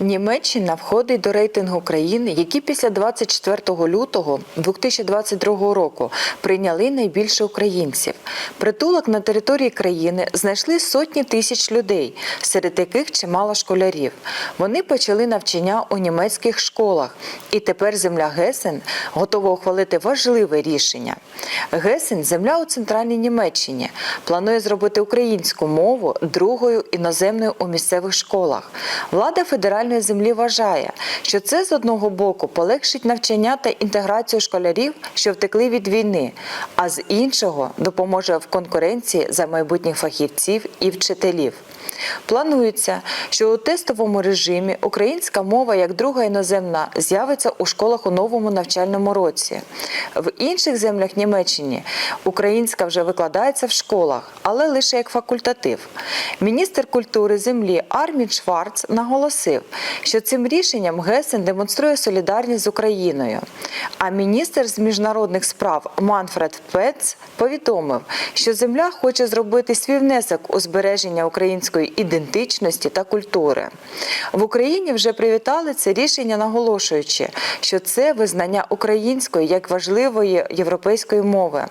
Німеччина входить до рейтингу країн, які після 24 лютого 2022 року прийняли найбільше українців. Притулок на території країни знайшли сотні тисяч людей, серед яких чимало школярів. Вони почали навчання у німецьких школах, і тепер земля Гесен готова ухвалити важливе рішення. Гесен земля у центральній Німеччині. Планує зробити українську мову другою іноземною у місцевих школах. Влада федеральної землі вважає, що це з одного боку полегшить навчання та інтеграцію школярів, що втекли від війни, а з іншого допоможе в конкуренції за майбутніх фахівців і вчителів. Планується, що у тестовому режимі українська мова як друга іноземна з'явиться у школах у новому навчальному році. В інших землях Німеччини українська вже викладається в школах, але лише як факультатив. Міністр культури землі Армін Шварц наголосив, що цим рішенням Гесен демонструє солідарність з Україною. А міністр з міжнародних справ Манфред Пец повідомив, що земля хоче зробити свій внесок у збереження української ідентичності та культури. В Україні вже привітали це рішення, наголошуючи, що це визнання української як важливої європейської мови.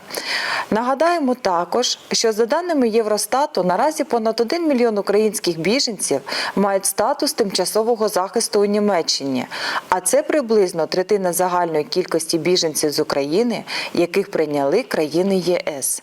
Нагадаємо також, що за даними Євростату, наразі понад 1 мільйон українських біженців мають статус тимчасового захисту у Німеччині, а це приблизно третина загальної кількості біженців з України, яких прийняли країни ЄС.